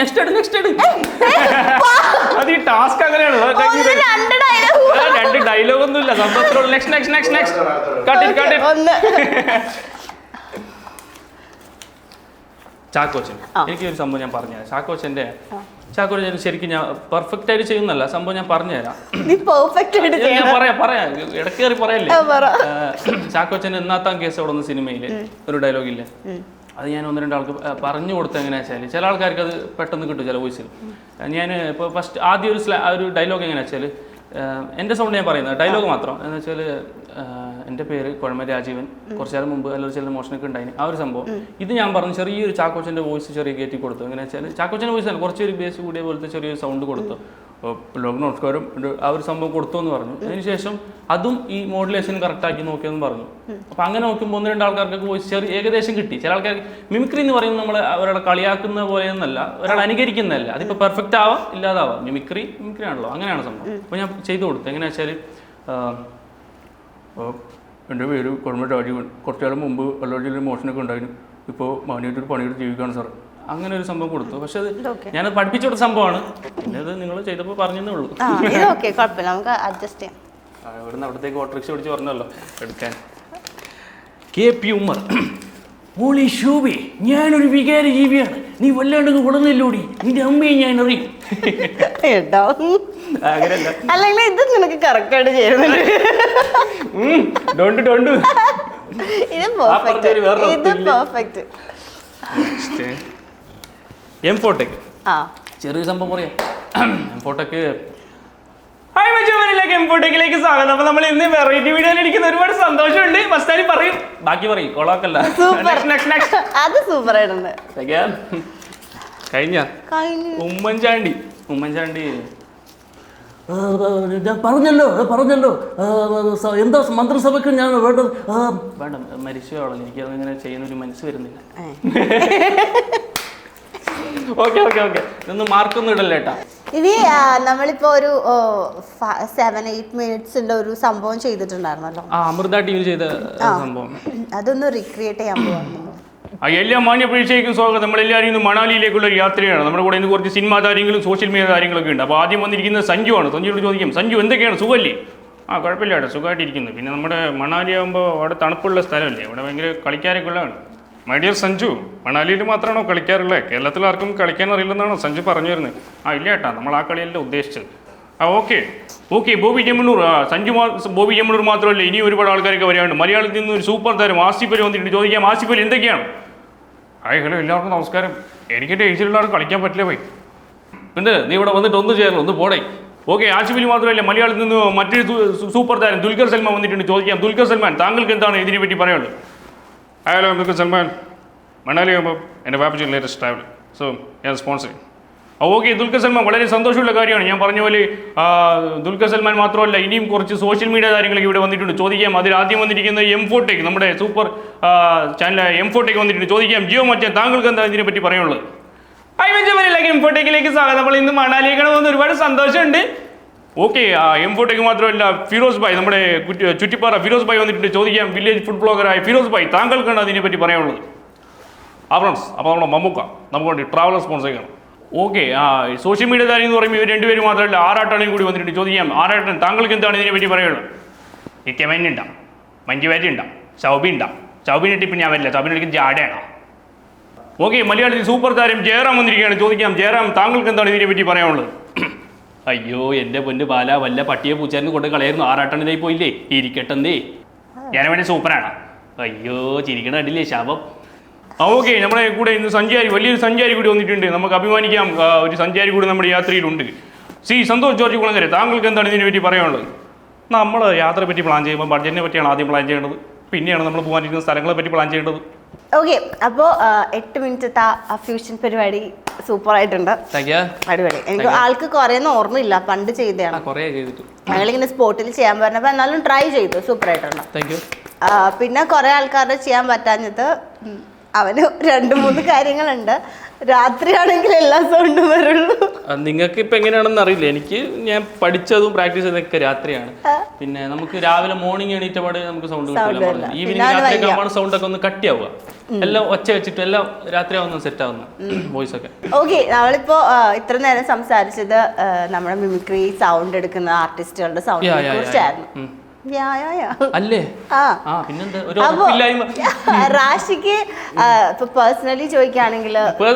നെക്സ്റ്റ് നെക്സ്റ്റ് ടാസ്ക് അങ്ങനെയാണ് രണ്ട് ഡയലോഗ് ഒന്നുമില്ല സംഭവത്തിലുള്ള നെക്സ്റ്റ് നെക്സ്റ്റ് നെക്സ്റ്റ് നെക്സ്റ്റ് കട്ടിട്ട് കട്ടിട്ട് ഒന്ന്. ചാക്കോച്ചൻ. എനിക്ക് ഒരു സംഭവം ഞാൻ പറഞ്ഞുതരാം ചാക്കോച്ചന്റെ ചാക്കോച്ചൻ ശരിക്കും ഞാൻ പെർഫെക്റ്റ് ആയിട്ട് ചെയ്യുന്നല്ല സംഭവം ഞാൻ പറഞ്ഞുതരാം ഞാൻ പറയാം പറയാം. ഇടയ്ക്ക് കയറി പറയല്ലേ? ചാക്കോച്ചൻ എന്നാത്താം കേസ് അവിടെ നിന്ന് സിനിമയിൽ ഒരു ഡയലോഗ് ഇല്ലേ? അത് ഞാൻ ഒന്ന് രണ്ടാൾക്ക് പറഞ്ഞു കൊടുത്ത എങ്ങനെയാ വെച്ചാൽ ചില ആൾക്കാർക്ക് അത് പെട്ടെന്ന് കിട്ടും ചില വോയിസിൽ ഞാൻ ഇപ്പോൾ ഫസ്റ്റ് ആദ്യം ഒരു സ്ലാ ഒരു ഡയലോഗ് എങ്ങനെയാ വെച്ചാൽ എന്റെ സൗണ്ട് ഞാൻ പറയുന്നത് ഡയലോഗ് മാത്രം. എന്ന് വെച്ചാൽ എന്റെ പേര് കുഴമ രാജീവൻ. കുറച്ചു നേരം മുമ്പ് അല്ലെങ്കിൽ ചില മോഷനൊക്കെ ഉണ്ടായിന്. ആ ഒരു സംഭവം. ഇത് ഞാൻ പറഞ്ഞു ചെറിയൊരു ചാക്കോച്ചന്റെ വോയിസ് ചെറിയ കയറ്റി കൊടുത്തു. എങ്ങനെ വെച്ചാൽ ചാക്കോച്ചന്റെ വോയിസ് അല്ല കുറച്ചൊരു ബേസ് കൂടിയ പോലത്തെ ചെറിയൊരു സൗണ്ട് കൊടുത്തു. ലോക നമസ്കാരം ഒരു ആ ഒരു സംഭവം കൊടുത്തു എന്ന് പറഞ്ഞു. അതിനുശേഷം അതും ഈ മോഡുലേഷൻ കറക്റ്റാക്കി നോക്കിയെന്ന് പറഞ്ഞു. അപ്പോൾ അങ്ങനെ നോക്കുമ്പോൾ ഒന്ന് രണ്ട് ആൾക്കാർക്ക് വോയിസ് ചെറിയ ഏകദേശം കിട്ടി. ചില ആൾക്കാർക്ക് മിമിക്രി എന്ന് പറയുന്നത് നമ്മൾ ഒരാളെ കളിയാക്കുന്ന പോലെ പോലെയൊന്നല്ല ഒരാൾ അനുകരിക്കുന്നതല്ല. അതിപ്പോ പെർഫെക്റ്റ് ആവാം ഇല്ലാതാവാം. മിമിക്രി മിമിക്രി ആണല്ലോ. അങ്ങനെയാണ് സംഭവം. അപ്പോൾ ഞാൻ ചെയ്തു കൊടുത്തു. എങ്ങനെയാ വെച്ചാൽ എന്റെ പേര് കുടുംബ രാജീവൻ കുറച്ചു കാലം മുമ്പ് മോഷനൊക്കെ ഉണ്ടായിരുന്നു. ഇപ്പോൾ മാനിയായിട്ടൊരു പണിയെടുത്ത് ജീവിക്കുകയാണ് സാർ അങ്ങനെ ഒരു സംഭവം കൊടുത്തു. പക്ഷെ അത് ഞാനത് പഠിപ്പിച്ചു കൊടുത്ത സംഭവമാണ്. പിന്നെ അത് നിങ്ങൾ ചെയ്തപ്പോൾ പറഞ്ഞതേ ഉള്ളൂ. ഓക്കെ കുഴപ്പമില്ല. നമുക്ക് അഡ്ജസ്റ്റ് ചെയ്യാം. ഇവിടുന്ന് അവിടത്തേക്ക് ഓട്ടോറിക്ഷ പിടിച്ച് പറഞ്ഞല്ലോ എടുക്കാൻ. കെ. പി. ഉമ്മർ മോളി ഷൂബി ഞാനൊരു വികാര ജീവിയാണ്. നീ വല്ലാണ്ട് ഉടനില്ലോടി നിന്റെ അമ്മയെ ഞാൻ അറിയും അല്ലെങ്കിൽ ഇത് നിനക്ക് ചെയ്യുന്നുണ്ട് ഇത് പെർഫെക്റ്റ് ഇത് പെർഫെക്റ്റ് എം ഫോട്ടേക്ക് ആ. ചെറിയ സംഭവം പറയാം. എം ഫോട്ടേക്ക് ഹായ് മച്ചൂരിലേക്ക് എംപോട്ടേക്കിലേക്ക് സ്വാഗതം. അപ്പൊ നമ്മൾ ഇന്ന് വെറൈറ്റി വീഡിയോയിൽ ഇരിക്കുന്ന ഒരുപാട് സന്തോഷമുണ്ട്. മസ്താനി പറയും? ബാക്കി പറയും. കൊളാക്കല്ല. അത് സൂപ്പർ ആയിട്ടുണ്ട് കഴിഞ്ഞ. ഉമ്മൻചാണ്ടി. ഉമ്മൻചാണ്ടി. ഞാൻ പറഞ്ഞല്ലോ പറഞ്ഞല്ലോ. എന്താ മന്ത്രിസഭയ്ക്ക് ഞാൻ വേണ്ടത്? ആ, വേണ്ട മരിച്ചു എനിക്ക് അതിങ്ങനെ ചെയ്യുന്ന ഒരു മനസ്സ് വരുന്നില്ല. Okay okay okay. ഇതൊന്നും മാർക്കൊന്നും ഇടല്ലേ ഏട്ടാ ഇനി നമ്മളിപ്പോ ഒരു സെവൻ എയ്റ്റ് ഉള്ള ഒരു സംഭവം ചെയ്തിട്ടുണ്ടായിരുന്നല്ലോ. ആ അമൃത ടീം ചെയ്ത സംഭവം. അതൊന്ന് റീക്രിയേറ്റ് ചെയ്യാൻ പോകുന്നു എല്ലാ മാന്യ പ്രേക്ഷകർക്കും സ്വാഗതം. നമ്മളെല്ലാവരും ഇന്ന് മണാലിയിലേക്കുള്ള ഒരു യാത്രയാണ്. നമ്മുടെ കൂടെ ഇന്ന് കുറച്ച് സിനിമാ താരങ്ങളും സോഷ്യൽ മീഡിയ കാര്യങ്ങളൊക്കെ ഉണ്ട്. അപ്പോൾ ആദ്യം വന്നിരിക്കുന്നത് സഞ്ജു ആണ്. സഞ്ജുയോട് ചോദിക്കും സഞ്ജു എന്തൊക്കെയാണ്? സുഖമല്ലേ? ആ കുഴപ്പമില്ല കേട്ടോ സുഖമായിട്ടിരിക്കുന്നു. പിന്നെ നമ്മുടെ മണാലി ആകുമ്പോൾ അവിടെ തണുപ്പുള്ള സ്ഥലമല്ലേ? അവിടെ ഭയങ്കര കളിക്കാരൊക്കെ ഉള്ളതാണ്. മൈ ഡിയർ സഞ്ജു മണാലിയിൽ മാത്രമാണോ കളിക്കാറുള്ളത്? കേരളത്തിൽ ആർക്കും കളിക്കാൻ അറിയില്ലെന്നാണോ സഞ്ജു പറഞ്ഞു വരുന്നത്? ആ ഇല്ല ഏട്ടാ നമ്മൾ ആ കളിയല്ല ഉദ്ദേശിച്ചത്. ആ ഓക്കെ ഓക്കെ ബോബി ജമ്മണൂർ ആ സഞ്ജു ബോബി ജമ്മണൂർ മാത്രമല്ല ഇനി ഒരുപാട് ആൾക്കാരൊക്കെ വരാനുണ്ട്. മലയാളത്തിൽ നിന്ന് ഒരു സൂപ്പർ താരം ആസിഫ് അലി വന്നിട്ടുണ്ട്. ചോദിക്കാം ആസിഫ് അലി എന്തൊക്കെയാണ്? ഹായ് ഹലോ എല്ലാവർക്കും നമസ്കാരം. എനിക്ക് ഏജിലുള്ള ആൾ കളിക്കാൻ പറ്റില്ല പോയി. എന്ത് നീ ഇവിടെ വന്നിട്ട് ഒന്ന് ചേർന്നു ഒന്ന് പോടേ. ഓക്കെ ആശുപത്രി മാത്രമല്ല മലയാളത്തിൽ നിന്ന് മറ്റൊരു സൂപ്പർ താരം ദുൽഖർ സൽമാൻ വന്നിട്ടുണ്ട്. ചോദിക്കാം ദുൽഖർ സൽമാൻ താങ്കൾക്ക് എന്താണ് ഇതിനെ പറ്റി പറയാനുള്ളത്? ഹലോ എന്തൊക്കെ സൽമാൻ മണാലി ആകുമ്പോൾ എന്റെ വാപ്പച്ചി ലേറ്റസ്റ്റ് ട്രാവൽ സോ ഞാൻ സ്പോൺസർ ചെയ്യും ഓക്കെ ദുൽഖർ സൽമാൻ വളരെ സന്തോഷമുള്ള കാര്യമാണ്. ഞാൻ പറഞ്ഞ പോലെ ദുൽഖർ സൽമാൻ മാത്രമല്ല ഇനിയും കുറച്ച് സോഷ്യൽ മീഡിയ കാര്യങ്ങളൊക്കെ ഇവിടെ വന്നിട്ടുണ്ട്. ചോദിക്കാം അതിൽ ആദ്യം വന്നിരിക്കുന്നത് എം ഫോട്ടേക്ക് നമ്മുടെ സൂപ്പർ ചാനൽ എം ഫോട്ടേക്ക് വന്നിട്ടുണ്ട്. ചോദിക്കാം ജിയോ മറ്റേ താങ്കൾക്ക് എന്താ ഇതിനെ പറ്റി പറയാനുള്ളത്? എം എംഫോട്ടേക്കിലേക്ക് സ്വാഗതം. നമ്മൾ ഇന്ന് മണാലിയേക്കാണ് വന്ന് ഒരുപാട് സന്തോഷമുണ്ട്. ഓക്കെ എംഫോട്ടേക്ക് മാത്രമല്ല ഫിറോസ് ഭായ് നമ്മുടെ ചുറ്റിപ്പാറ ഫിറോസ് ഭായ് വന്നിട്ടുണ്ട്. ചോദിക്കാം വില്ലേജ് ഫുഡ് ബ്ലോഗറായ ഫിറോസ് ഭായ് താങ്കൾക്കാണ് അതിനെ പറ്റി പറയാനുള്ളത്? ആ ഫ്രണ്ട്സ് അപ്പോൾ നമ്മുടെ മമ്മൂക്ക നമുക്ക് വേണ്ടി ട്രാവലർ സ്പോൺസർ ചെയ്യണം. ഓക്കെ ആ സോഷ്യൽ മീഡിയ താരം എന്ന് പറയുമ്പോൾ ഇവർ രണ്ടുപേരും മാത്രമല്ല ആറാട്ടാണെങ്കിൽ കൂടി വന്നിട്ടുണ്ട്. ചോദിക്കാം ആറാട്ടൻ താങ്കൾക്ക് എന്താണ് ഇതിനെ പറ്റി പറയാനുള്ളത് നിത്യമേന ഉണ്ടാം മഞ്ജുവാരി ഉണ്ടാം സൗബി ഉണ്ടാം. സൗബിനിട്ട് പിന്നെ ഞാൻ വരില്ല സൗബിനിടയ്ക്ക് ജാടയാണ് ഓക്കെ മലയാളത്തിൽ സൂപ്പർ താരം ജയറാം വന്നിരിക്കുകയാണ്. ചോദിക്കാം ജയറാം താങ്കൾക്ക് എന്താണ് ഇതിനെ പറ്റി പറയാനുള്ളത്? അയ്യോ എന്റെ പൊന്ന് ബാല വല്ല പട്ടിയെ പൂച്ചാരിന് കൊണ്ട് കളയായിരുന്നു. ആറാട്ടണിലായി പോയില്ലേ? ഇരിക്കട്ടെന്തേ ഞാൻ വേണേ സൂപ്പറാണ്. അയ്യോ ചിരിക്കണ കണ്ടില്ലേ ശാപം. ഓക്കെ നമ്മുടെ കൂടെ ഇന്ന് സഞ്ചാരി വലിയൊരു സഞ്ചാരി കൂടി വന്നിട്ടുണ്ട്. നമുക്ക് അഭിമാനിക്കാം. ഒരു സഞ്ചാരി കൂടി നമ്മുടെ യാത്രയിലുണ്ട്. സി സന്തോഷ് ജോർജ് കുളങ്ങര താങ്കൾക്ക് എന്താണ് ഇതിനെ പറ്റി പറയാനുള്ളത്? നമ്മൾ യാത്ര പറ്റി പ്ലാൻ ചെയ്യുമ്പോൾ ബഡ്ജറ്റിനെ പറ്റിയാണ് ആദ്യം പ്ലാൻ ചെയ്യേണ്ടത്. പിന്നെയാണ് നമ്മൾ പോകാനിരിക്കുന്ന സ്ഥലങ്ങളെ പറ്റി പ്ലാൻ ചെയ്യേണ്ടത്. ഓക്കെ അപ്പോ എട്ട് മിനിറ്റത്തെ ആ ഫ്യൂഷൻ പരിപാടി സൂപ്പർ ആയിട്ടുണ്ട്. അടിപൊളി. എനിക്ക് ആൾക്ക് കുറേയൊന്നും ഓർമ്മയില്ല പണ്ട് ചെയ്തതാണ്. കുറേ ഞങ്ങളിങ്ങനെ സ്പോട്ടിൽ ചെയ്യാൻ പറഞ്ഞപ്പോൾ എന്നാലും ട്രൈ ചെയ്തു സൂപ്പർ ആയിട്ടുണ്ട്. പിന്നെ കുറേ ആൾക്കാരുടെ ചെയ്യാൻ പറ്റാഞ്ഞത് അവന് രണ്ട് മൂന്ന് കാര്യങ്ങളുണ്ട്. രാത്രിയാണെങ്കിൽ എല്ലാ സൗണ്ടും വരുള്ളൂ. നിങ്ങൾക്ക് ഇപ്പൊ എങ്ങനെയാണെന്ന് അറിയില്ല. എനിക്ക് ഞാൻ പഠിച്ചതും പ്രാക്ടീസ് ചെയ്തൊക്കെ രാത്രിയാണ്. പിന്നെ നമുക്ക് രാവിലെ മോർണിംഗ് എണീറ്റപാട് നമുക്ക് സൗണ്ട് കിട്ടില്ല. ഈവനിങ് രാത്രി വയ്യ. സൗണ്ട് ഒക്കെ ഒന്ന് കട്ടിയാവുക. എല്ലാം ഒച്ച വെച്ചിട്ട് എല്ലാം രാത്രി ആവുന്ന സെറ്റ് ആവുന്ന വോയിസ് ഒക്കെ. ഓക്കെ നമ്മളിപ്പോ ഇത്ര നേരം സംസാരിച്ചത് നമ്മുടെ മിമിക്രി സൗണ്ട് എടുക്കുന്ന ആർട്ടിസ്റ്റുകളുടെ സൗണ്ട് സൗണ്ടിനെ കുറിച്ചായിരുന്നു. അല്ലേ? ആ. പിന്നെന്താ? ഒരു റാഷിക്ക് ഇപ്പൊ പേഴ്സണലി ചോദിക്കുകയാണെങ്കിൽ നമ്മുടെ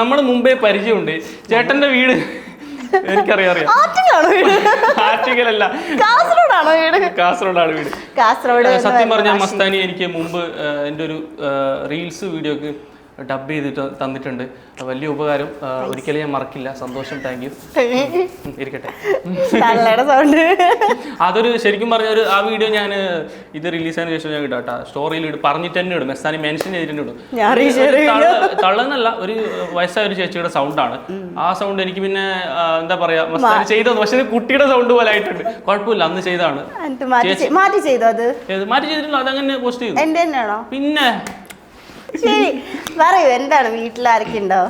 നമ്മൾ മുമ്പേ പരിചയമുണ്ട്. ചേട്ടന്റെ വീട് എനിക്കറിയാം ആറ്റിങ്ങലല്ല. കാസർഗോഡാണോ വീട്? കാസർഗോഡാണ് വീട്. കാസർഗോഡ് സത്യം പറഞ്ഞ. മസ്താനി എനിക്ക് മുമ്പ് എന്റെ എന്റെ ഒരു റീൽസ് വീഡിയോക്ക് ഡബ് ചെയ്തിട്ട് തന്നിട്ടുണ്ട്. വലിയ ഉപകാരം ഒരിക്കലും ഞാൻ മറക്കില്ല. സന്തോഷം താങ്ക് യു ഇരിക്കട്ടെ. അതൊരു ശരിക്കും പറഞ്ഞ ഒരു ആ വീഡിയോ ഞാൻ ഇത് റിലീസ് ആയതിനു ശേഷം ഞാൻ ഇടാം കേട്ടോ സ്റ്റോറിയിൽ ഇടും പറഞ്ഞിട്ട് തന്നെ ഇടും. മെസ്സാനി മെൻഷൻ ചെയ്തിട്ടുണ്ട് ഇടും. തള്ളെന്നല്ല ഒരു വയസ്സായ ഒരു ചേച്ചിയുടെ സൗണ്ടാണ് ആ സൗണ്ട് എനിക്ക് പിന്നെ എന്താ പറയാ മസ്താനി ചെയ്തത് പക്ഷെ കുട്ടിയുടെ സൗണ്ട് പോലെ ആയിട്ടുണ്ട്. കുഴപ്പമില്ല അന്ന് ചെയ്താണ് മാറ്റി ചെയ്തു അത്? മാറ്റി ചെയ്തിട്ടില്ല അതങ്ങനെ പോസ്റ്റ് ചെയ്തു. പിന്നെ ശരി. പറയൂ എന്താണ്? വീട്ടിൽ ആരൊക്കെ ഉണ്ടോ?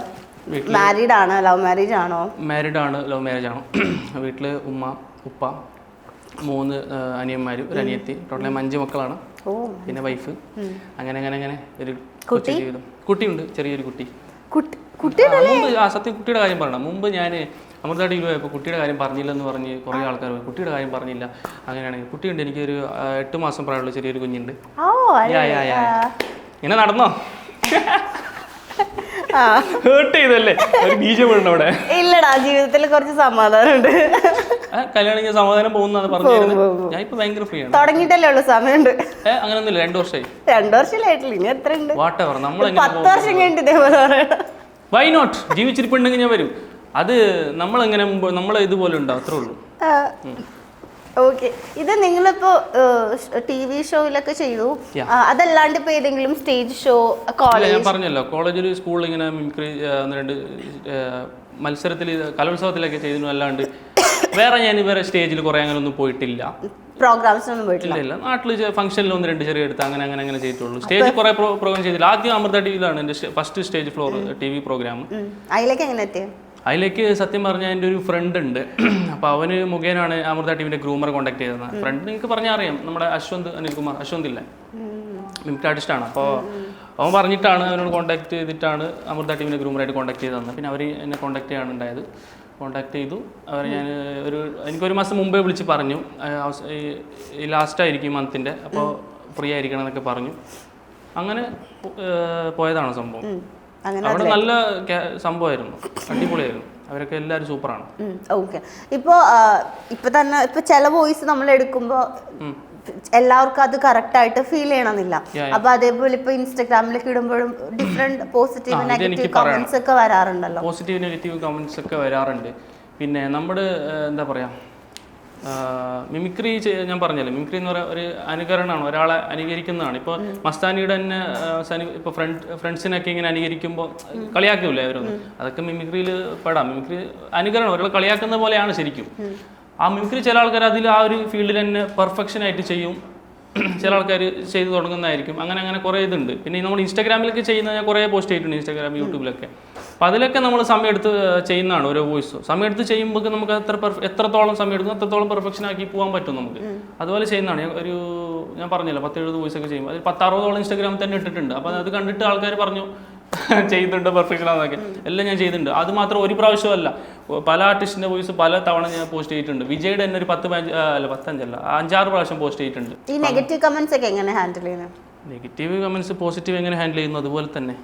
വീട്ടിൽ മാരീഡ് ആണോ ലവ് മാരേജ് ആണോ? മാരീഡ് ആണ് ലവ് മാരേജ് ആണ്. വീട്ടിൽ ഉമ്മ ഉപ്പ മൂന്ന് അനിയന്മാരും ഒരു അനിയത്തി. ടോട്ടലി അഞ്ച് മക്കളാണ്. പിന്നെ വൈഫ് അങ്ങനെ അങ്ങനെ അങ്ങനെ. ഒരു കുട്ടി? കൊച്ചു ജീവിതം. കുട്ടിയുണ്ട് ചെറിയൊരു കുട്ടി. കുട്ടി സത്യം കുട്ടിയുടെ കാര്യം പറയണം. മുമ്പ് ഞാൻ അമൃതാടിയിൽ പോയപ്പോൾ കുട്ടിയുടെ കാര്യം പറഞ്ഞില്ലെന്ന് പറഞ്ഞ് കുറേ ആൾക്കാർ കുട്ടിയുടെ കാര്യം പറഞ്ഞില്ല. അങ്ങനെയാണെങ്കിൽ കുട്ടിയുണ്ട്. എനിക്കൊരു എട്ട് മാസം പ്രായമുള്ള ചെറിയൊരു കുഞ്ഞുണ്ട്. ഇങ്ങനെ നടന്നോ. ഹേർട്ട് ചെയ്തല്ലേ? ഒരു ബീജം വീണു അവിടെ. ഇല്ലടാ ജീവിതത്തിൽ കുറച്ച് സമാധാനമുണ്ട്. കല്യാണം സമാധാനം പോകുന്നതാണ് പറഞ്ഞിരുന്നത്. ഞാൻ ഇപ്പൊ ഭയങ്കര ഫ്രീ ആണ്. തുടങ്ങിയിട്ടല്ലേ ഉള്ളൂ സമയമുണ്ട്. അങ്ങനൊന്നുമില്ല. രണ്ടു വർഷമായി. രണ്ടു വർഷമായിട്ടില്ല ഇനി എത്ര ഉണ്ട് വാട്ട് നമ്മൾ പത്ത് വർഷം കഴിഞ്ഞിട്ട് ഇതേപോലെ പറയണം. വൈ നോട്ട് ജീവിച്ചിരിപ്പുണ്ടെങ്കിൽ ഞാൻ വരും. അത് നമ്മൾ എങ്ങനെ നമ്മൾ ഇതുപോലെ ഉണ്ടാവും അത്രേ ഉള്ളൂ ഓക്കെ. ഇത് നിങ്ങളിപ്പോ ടി വി ഷോയിലൊക്കെ ചെയ്തു. അതല്ലാണ്ട് ഇപ്പൊ ഏതെങ്കിലും സ്റ്റേജ് ഷോ കോളേജ് ഞാൻ പറഞ്ഞല്ലോ കോളേജിൽ സ്കൂളിൽ ഇങ്ങനെ മിമിക്രി രണ്ട് മത്സരത്തിൽ കലോത്സവത്തിലൊക്കെ ചെയ്തിരുന്നു അല്ലാണ്ട് വേറെ ഞാൻ വേറെ സ്റ്റേജിൽ കുറെ അങ്ങനെ ഒന്നും പോയിട്ടില്ല. പ്രോഗ്രാംസിനൊന്നും പോയിട്ടില്ല. ഇല്ല നാട്ടിൽ ഫംഗ്ഷനിൽ ഒന്ന് രണ്ട് ചെറിയ എടുത്ത് അങ്ങനെ അങ്ങനെ അങ്ങനെ ചെയ്തിട്ടുള്ളൂ. സ്റ്റേജ് കുറെ പ്രോഗ്രാം ചെയ്തില്ല ആദ്യം അമൃത ടിവിയിലാണ് എന്റെ first stage floor T V program. അതിലേക്ക് എങ്ങനെ എത്തിയ? അതിലേക്ക് സത്യം പറഞ്ഞാൽ എന്റെ ഒരു ഫ്രണ്ട് ഉണ്ട്. അപ്പോൾ അവന് മുഖേനാണ് അമൃത ടീമിന്റെ ഗ്രൂമർ കോൺടാക്ട് ചെയ്തത്. ഫ്രണ്ട് നിങ്ങൾക്ക് പറഞ്ഞാൽ അറിയാം. നമ്മുടെ അശ്വന്ത് അനിൽകുമാർ അശ്വന്ത് ഇല്ലേ? മിമിക്രി ആർട്ടിസ്റ്റാണ് അപ്പോൾ അവൻ പറഞ്ഞിട്ടാണ് അവനോട് കോൺടാക്ട് ചെയ്തിട്ടാണ് അമൃത ടീമിന്റെ ഗ്രൂമറായിട്ട് കോൺടാക്ട് ചെയ്ത് തന്നെ പിന്നെ അവർ എന്നെ കോൺടാക്ട് ചെയ്യാണ് ഉണ്ടായത്. കോൺടാക്ട് ചെയ്തു. അവർ ഞാൻ ഒരു എനിക്കൊരു മാസം മുമ്പേ വിളിച്ച് പറഞ്ഞു. ഈ- ഈ ലാസ്റ്റ് ആയിരിക്കും മന്തിന്റെ അപ്പോൾ ഫ്രീ ആയിരിക്കണം എന്നൊക്കെ പറഞ്ഞു. അങ്ങനെ പോയതാണ് സംഭവം. അവിടെ നല്ല സംഭവമായിരുന്നു. അടിപൊളിയായിരുന്നു. അവരൊക്കെ എല്ലാവരും സൂപ്പറാണ്. ഓക്കെ ഇപ്പോ ഇപ്പൊ തന്നെ ഇപ്പൊ ചില വോയിസ് നമ്മൾ എടുക്കുമ്പോ എല്ലാവർക്കും അത് കറക്റ്റ് ആയിട്ട് ഫീൽ ചെയ്യണമെന്നില്ല അപ്പൊ അതേപോലെ ഇപ്പൊ ഇൻസ്റ്റാഗ്രാമിലൊക്കെ ഇടുമ്പോഴും ഡിഫറെന്റ് പോസിറ്റീവ് നെഗറ്റീവ് കമന്റ്സ് ഒക്കെ വരാറുണ്ടല്ലോ. പോസിറ്റീവ് നെഗറ്റീവ് കമന്റ്സ് ഒക്കെ വരാറുണ്ട്. പിന്നെ നമ്മുടെ എന്താ പറയുക മിമിക്രി ഞാൻ പറഞ്ഞല്ലോ മിമിക്രി എന്ന് പറയുന്ന ഒരു അനുകരണമാണ് ഒരാളെ അനുകരിക്കുന്നതാണ്. ഇപ്പോൾ മസ്താനിയുടെ തന്നെ ഇപ്പോൾ ഫ്രണ്ട് ഫ്രണ്ട്സിനൊക്കെ ഇങ്ങനെ അനുകരിക്കുമ്പോൾ കളിയാക്കൂലേ അവരൊന്നും? അതൊക്കെ മിമിക്രിയിൽ പെടാം. മിമിക്രി അനുകരണം ഒരാളെ കളിയാക്കുന്ന പോലെയാണ് ശരിക്കും. ആ മിമിക്രി ചില ആൾക്കാർ അതിൽ ആ ഒരു ഫീൽഡിൽ തന്നെ പെർഫെക്ഷൻ ആയിട്ട് ചെയ്യും. ചില ആൾക്കാർ ചെയ്തു തുടങ്ങുന്നതായിരിക്കും. അങ്ങനെ അങ്ങനെ കുറേ ഇതുണ്ട്. പിന്നെ നമ്മൾ ഇൻസ്റ്റാഗ്രാമിലൊക്കെ ചെയ്യുന്ന ഞാൻ കുറേ പോസ്റ്റ് ചെയ്തിട്ടുണ്ട് ഇൻസ്റ്റാഗ്രാം യൂട്യൂബിലൊക്കെ അപ്പോൾ അതിലൊക്കെ നമ്മൾ സമയം എടുത്ത് ചെയ്യുന്നതാണ് ഓരോ വോയിസ്. സമയം എടുത്ത് ചെയ്യുമ്പോൾ നമുക്ക് എത്ര പെർഫെ- എത്രത്തോളം സമയം എടുക്കും അത്രത്തോളം പെർഫെക്ഷൻ ആക്കി പോകാൻ പറ്റും നമുക്ക്. അതുപോലെ ചെയ്യുന്നതാണ്. ഒരു ഞാൻ പറഞ്ഞല്ലോ പത്ത് എഴുപത് വോയിസ് ഒക്കെ ചെയ്യുമ്പോൾ അത് പത്തറുപതോളം ഇൻസ്റ്റാഗ്രാമിൽ തന്നെ ഇട്ടിട്ടുണ്ട്. അപ്പോൾ അത് കണ്ടിട്ട് ആൾക്കാർ പറഞ്ഞു ചെയ്യുന്നുണ്ട് പെർഫെക്ഷൻ ആണെന്നൊക്കെ. എല്ലാം ഞാൻ ചെയ്തിട്ടുണ്ട്. അത് മാത്രം ഒരു പ്രാവശ്യമല്ല പല ആർട്ടിസ്റ്റിന്റെ വോയിസ് പല തവണ ഞാൻ പോസ്റ്റ് ചെയ്തിട്ടുണ്ട്. വിജയുടെ തന്നെ ഒരു പത്ത് അല്ല പത്തഞ്ചല്ല അഞ്ചാറ് പ്രാവശ്യം പോസ്റ്റ് ചെയ്തിട്ടുണ്ട്. ഈ നെഗറ്റീവ് കമന്റ്സ് ഒക്കെ എങ്ങനെ ഹാൻഡിൽ ചെയ്യുന്നത് നെഗറ്റീവ് കമൻസ് പോസിറ്റീവ് എങ്ങനെ ഹാൻഡിൽ ചെയ്യുന്നു? അതുപോലെ തന്നെ.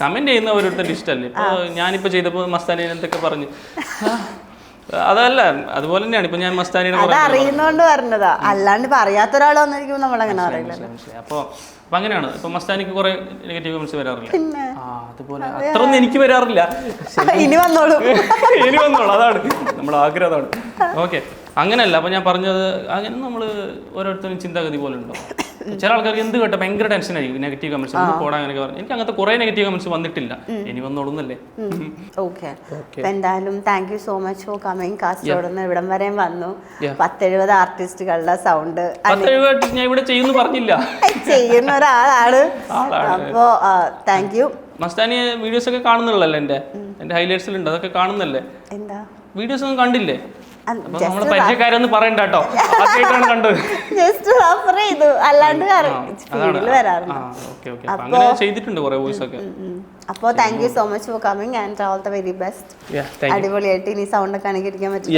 കമന്റ് ചെയ്യുന്ന ഓരോരുത്തരുടെ ഇഷ്ടമല്ലേ ഇപ്പോൾ ഞാനിപ്പോൾ ചെയ്തപ്പോൾ മസ്താനി എന്തൊക്കെ പറഞ്ഞു. അതല്ല അതുപോലെ തന്നെയാണ്. ഇപ്പൊ ഞാൻ മസ്താനിയുടെ അറിയുന്നോണ്ട് പറഞ്ഞതാ. അല്ലാണ്ട് ഇപ്പൊ അറിയാത്ത ഒരാൾ വന്നിരിക്കുമ്പോ നമ്മൾ അങ്ങനെ മനസ്സിലായി അപ്പോൾ അപ്പൊ അങ്ങനെയാണ്. ഇപ്പൊ മസ്താനിക്ക് കുറെ നെഗറ്റീവ് കമന്റ്സ് വരാറില്ല? അതുപോലെ അത്രയൊന്നും എനിക്ക് വരാറില്ല. ഇനി വന്നോളൂ. ഇനി വന്നോളൂ. അതാണ്. നമ്മൾ ആഗ്രഹം അതാണ്. ഓക്കെ. അങ്ങനെയല്ല അപ്പൊ ഞാൻ പറഞ്ഞത് അങ്ങനെ നമ്മൾ ഓരോരുത്തരും ചിന്താഗതി പോലെ ഉണ്ടോ? ചില ആൾക്കാർക്ക് എന്ത് കേട്ടോ ഭയങ്കര ടെൻഷൻ ആയിരിക്കും നെഗറ്റീവ് കമന്റ്സ് പോടാ അങ്ങനെ പറഞ്ഞു. എനിക്ക് അങ്ങനത്തെ കുറെ നെഗറ്റീവ് കമന്റ്സ് വന്നിട്ടില്ല. ഇനി വന്നോളുന്നല്ലേ? ഓക്കെ എന്തായാലും thank you so much for coming Kasaragod നിന്ന് ഇവിടം വരെ വന്നു. പത്തെഴുപത് ആർട്ടിസ്റ്റുകളുടെ സൗണ്ട് പത്തെഴുപത് ഞാൻ ഇവിടെ ചെയ്യുന്നു പറഞ്ഞില്ല. ചെയ്യുന്ന ഒരാളാണ്. അപ്പോ താങ്ക് യു മസ്താനി വീഡിയോസ് ഒക്കെ കാണുന്നുള്ളല്ലോ എന്റെ എന്റെ ഹൈലൈറ്റ്സിലുണ്ട് അതൊക്കെ കാണുന്നല്ലേ? എന്താ? വീഡിയോസ് ഒന്നും കണ്ടില്ലേ? അപ്പൊ just നമ്മളെ പരിചയക്കാരൊന്നും പറയണ്ട കേട്ടോ. ആദ്യമായിട്ടാണ് കണ്ടത്. ജസ്റ്റ് റഫർ ചെയ്തു അല്ലാണ്ട് ഫീൽഡിൽ വരാറുണ്ട് അങ്ങനെ ചെയ്തിട്ടുണ്ട് കുറെ വോയിസ് ഒക്കെ. അപ്പോൾ thank you so much for coming and all the very best അടിപൊളിയായിട്ട് ഇനി സൗണ്ട് ഒക്കെ അനുകരിക്കാൻ പറ്റും.